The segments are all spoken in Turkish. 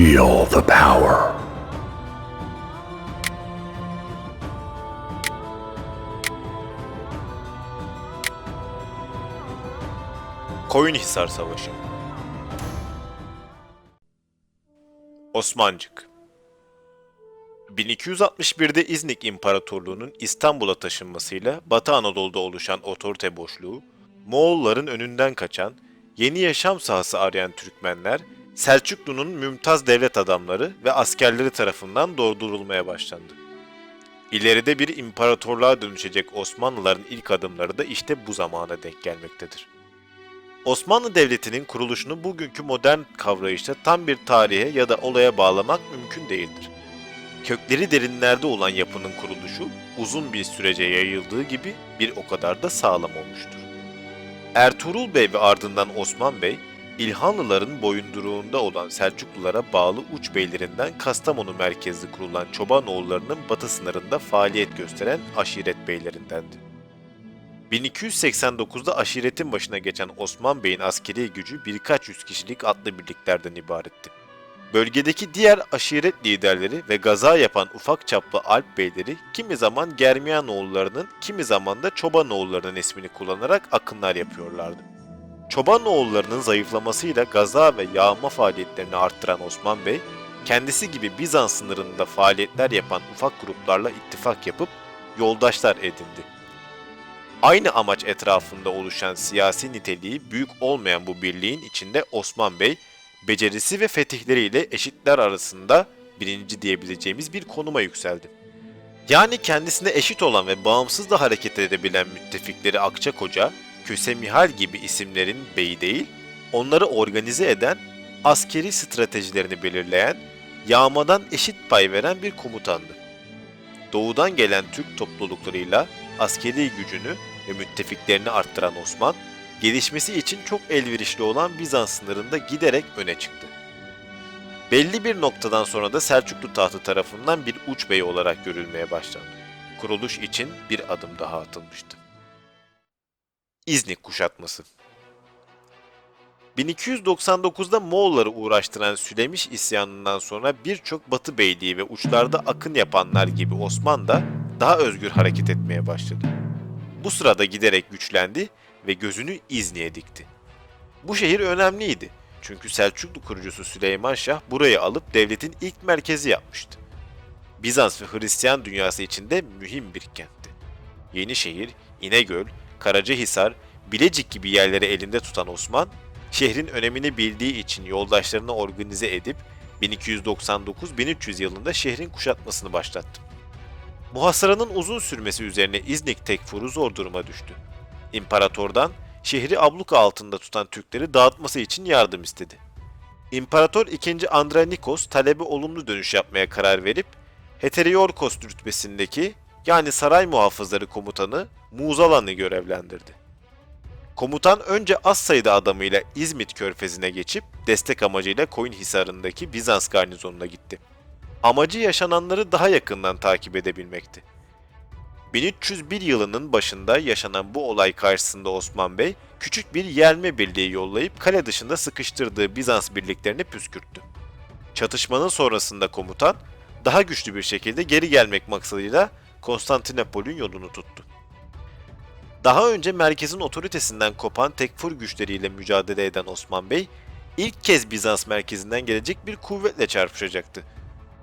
Feel the power. Koyunhisar Savaşı Osmancık 1261'de İznik İmparatorluğu'nun İstanbul'a taşınmasıyla Batı Anadolu'da oluşan otorite boşluğu, Moğolların önünden kaçan, yeni yaşam sahası arayan Türkmenler, Selçuklu'nun mümtaz devlet adamları ve askerleri tarafından doldurulmaya başlandı. İleride bir imparatorluğa dönüşecek Osmanlıların ilk adımları da işte bu zamana denk gelmektedir. Osmanlı Devleti'nin kuruluşunu bugünkü modern kavrayışta tam bir tarihe ya da olaya bağlamak mümkün değildir. Kökleri derinlerde olan yapının kuruluşu uzun bir sürece yayıldığı gibi bir o kadar da sağlam olmuştur. Ertuğrul Bey ve ardından Osman Bey, İlhanlıların boyunduruğunda olan Selçuklulara bağlı uç beylerinden Kastamonu merkezli kurulan Çobanoğullarının batı sınırında faaliyet gösteren aşiret beylerindendi. 1289'da aşiretin başına geçen Osman Bey'in askeri gücü birkaç yüz kişilik atlı birliklerden ibaretti. Bölgedeki diğer aşiret liderleri ve gaza yapan ufak çaplı Alp beyleri kimi zaman Germiyanoğullarının kimi zaman da Çobanoğullarının ismini kullanarak akınlar yapıyorlardı. Çobanoğullarının zayıflamasıyla gaza ve yağma faaliyetlerini arttıran Osman Bey, kendisi gibi Bizans sınırında faaliyetler yapan ufak gruplarla ittifak yapıp yoldaşlar edindi. Aynı amaç etrafında oluşan siyasi niteliği büyük olmayan bu birliğin içinde Osman Bey, becerisi ve fetihleriyle eşitler arasında birinci diyebileceğimiz bir konuma yükseldi. Yani kendisine eşit olan ve bağımsız da hareket edebilen müttefikleri Akçakoca, Köse Mihal gibi isimlerin beyi değil, onları organize eden, askeri stratejilerini belirleyen, yağmadan eşit pay veren bir komutandı. Doğudan gelen Türk topluluklarıyla askeri gücünü ve müttefiklerini arttıran Osman, gelişmesi için çok elverişli olan Bizans sınırında giderek öne çıktı. Belli bir noktadan sonra da Selçuklu tahtı tarafından bir uç bey olarak görülmeye başlandı. Kuruluş için bir adım daha atılmıştı. İznik kuşatması 1299'da Moğolları uğraştıran Sülemiş isyanından sonra birçok Batı beyliği ve uçlarda akın yapanlar gibi Osman da daha özgür hareket etmeye başladı. Bu sırada giderek güçlendi ve gözünü İznik'e dikti. Bu şehir önemliydi. Çünkü Selçuklu kurucusu Süleyman Şah burayı alıp devletin ilk merkezi yapmıştı. Bizans ve Hristiyan dünyası için de mühim bir kentti. Yenişehir, İnegöl, Karacahisar, Bilecik gibi yerleri elinde tutan Osman, şehrin önemini bildiği için yoldaşlarını organize edip 1299-1300 yılında şehrin kuşatmasını başlattı. Muhasaranın uzun sürmesi üzerine İznik tekfuru zor duruma düştü. İmparatordan şehri abluka altında tutan Türkleri dağıtması için yardım istedi. İmparator II. Andronikos talebi olumlu dönüş yapmaya karar verip Heteriorkos rütbesindeki yani saray muhafızları komutanı Muzalan'ı görevlendirdi. Komutan önce az sayıda adamıyla İzmit körfezine geçip destek amacıyla Koyunhisar'ındaki Bizans garnizonuna gitti. Amacı yaşananları daha yakından takip edebilmekti. 1301 yılının başında yaşanan bu olay karşısında Osman Bey, küçük bir yerme birliği yollayıp kale dışında sıkıştırdığı Bizans birliklerini püskürttü. Çatışmanın sonrasında komutan, daha güçlü bir şekilde geri gelmek maksadıyla Konstantinopol'ün yolunu tuttu. Daha önce merkezin otoritesinden kopan tekfur güçleriyle mücadele eden Osman Bey, ilk kez Bizans merkezinden gelecek bir kuvvetle çarpışacaktı.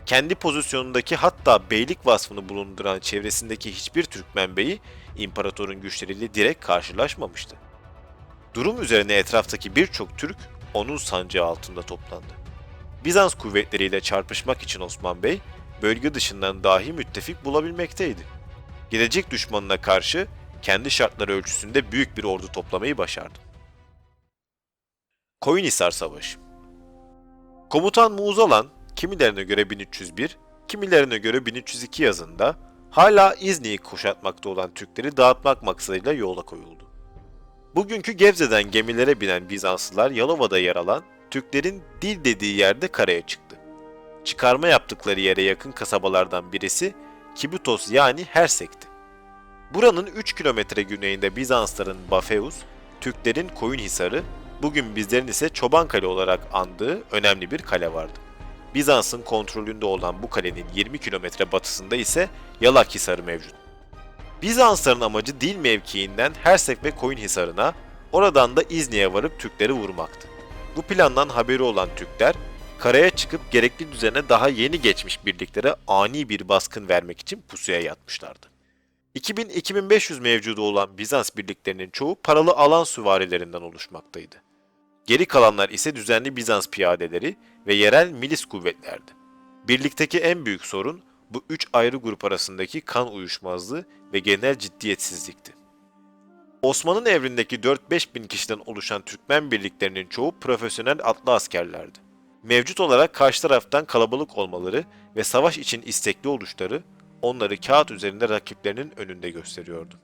Kendi pozisyonundaki hatta beylik vasfını bulunduran çevresindeki hiçbir Türkmen beyi imparatorun güçleriyle direkt karşılaşmamıştı. Durum üzerine etraftaki birçok Türk onun sancağı altında toplandı. Bizans kuvvetleriyle çarpışmak için Osman Bey, bölge dışından dahi müttefik bulabilmekteydi. Gelecek düşmanına karşı kendi şartları ölçüsünde büyük bir ordu toplamayı başardı. Koyunhisar Savaşı Komutan Muğzalan, kimilerine göre 1301, kimilerine göre 1302 yazında hala İznik'i kuşatmakta olan Türkleri dağıtmak maksadıyla yola koyuldu. Bugünkü Gebze'den gemilere binen Bizanslılar Yalova'da yer alan Türklerin dil dediği yerde karaya çıktı. Çıkarma yaptıkları yere yakın kasabalardan birisi Kibutos yani Hersek'ti. Buranın 3 kilometre güneyinde Bizansların Bafeus, Türklerin Koyunhisarı, bugün bizlerin ise Çobankale olarak andığı önemli bir kale vardı. Bizans'ın kontrolünde olan bu kalenin 20 kilometre batısında ise Yalak Hisarı mevcut. Bizansların amacı Dil mevkiinden Hersek ve Koyunhisarı'na, oradan da İzni'ye varıp Türkleri vurmaktı. Bu plandan haberi olan Türkler, karaya çıkıp gerekli düzene daha yeni geçmiş birliklere ani bir baskın vermek için pusuya yatmışlardı. 2000-2500 mevcudu olan Bizans birliklerinin çoğu paralı alan süvarilerinden oluşmaktaydı. Geri kalanlar ise düzenli Bizans piyadeleri ve yerel milis kuvvetlerdi. Birlikteki en büyük sorun bu üç ayrı grup arasındaki kan uyuşmazlığı ve genel ciddiyetsizlikti. Osman'ın evrindeki 4-5 bin kişiden oluşan Türkmen birliklerinin çoğu profesyonel atlı askerlerdi. Mevcut olarak karşı taraftan kalabalık olmaları ve savaş için istekli oluşları onları kağıt üzerinde rakiplerinin önünde gösteriyordu.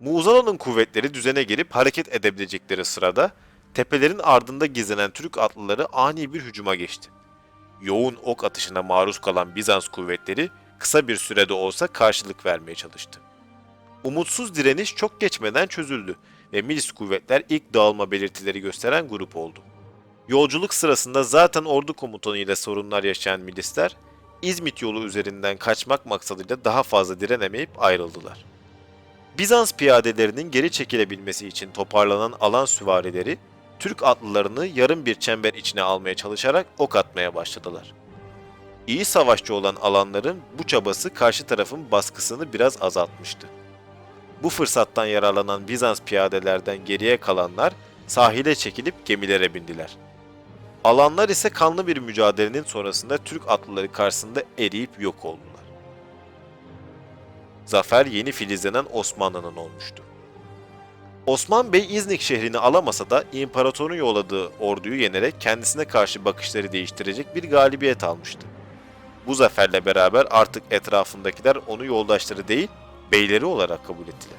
Muğzala'nın kuvvetleri düzene girip hareket edebilecekleri sırada tepelerin ardında gizlenen Türk atlıları ani bir hücuma geçti. Yoğun ok atışına maruz kalan Bizans kuvvetleri kısa bir sürede olsa karşılık vermeye çalıştı. Umutsuz direniş çok geçmeden çözüldü ve milis kuvvetler ilk dağılma belirtileri gösteren grup oldu. Yolculuk sırasında zaten ordu komutanıyla sorunlar yaşayan milisler, İzmit yolu üzerinden kaçmak maksadıyla daha fazla direnemeyip ayrıldılar. Bizans piyadelerinin geri çekilebilmesi için toparlanan alan süvarileri, Türk atlılarını yarım bir çember içine almaya çalışarak ok atmaya başladılar. İyi savaşçı olan alanların bu çabası karşı tarafın baskısını biraz azaltmıştı. Bu fırsattan yararlanan Bizans piyadelerden geriye kalanlar sahile çekilip gemilere bindiler. Alanlar ise kanlı bir mücadelenin sonrasında Türk atlıları karşısında eriyip yok oldular. Zafer yeni filizlenen Osmanlı'nın olmuştu. Osman Bey İznik şehrini alamasa da imparatorun yolladığı orduyu yenerek kendisine karşı bakışları değiştirecek bir galibiyet almıştı. Bu zaferle beraber artık etrafındakiler onu yoldaşları değil, beyleri olarak kabul ettiler.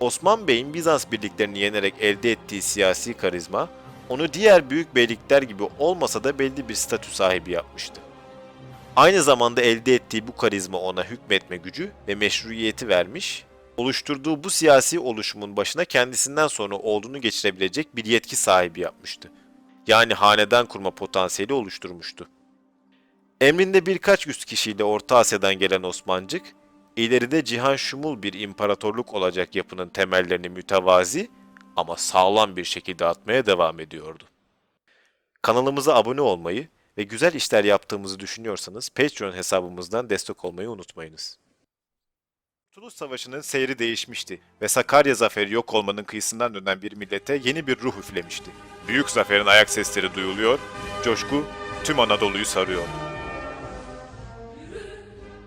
Osman Bey'in Bizans birliklerini yenerek elde ettiği siyasi karizma, onu diğer büyük beylikler gibi olmasa da belli bir statü sahibi yapmıştı. Aynı zamanda elde ettiği bu karizma ona hükmetme gücü ve meşruiyeti vermiş, oluşturduğu bu siyasi oluşumun başına kendisinden sonra olduğunu geçirebilecek bir yetki sahibi yapmıştı. Yani hanedan kurma potansiyeli oluşturmuştu. Emrinde birkaç yüz kişiyle Orta Asya'dan gelen Osmancık, ileride cihan şumul bir imparatorluk olacak yapının temellerini mütevazi ama sağlam bir şekilde atmaya devam ediyordu. Kanalımıza abone olmayı ve güzel işler yaptığımızı düşünüyorsanız Patreon hesabımızdan destek olmayı unutmayınız. Tunus Savaşı'nın seyri değişmişti ve Sakarya zaferi yok olmanın kıyısından dönen bir millete yeni bir ruh üflemişti. Büyük zaferin ayak sesleri duyuluyor, coşku tüm Anadolu'yu sarıyor.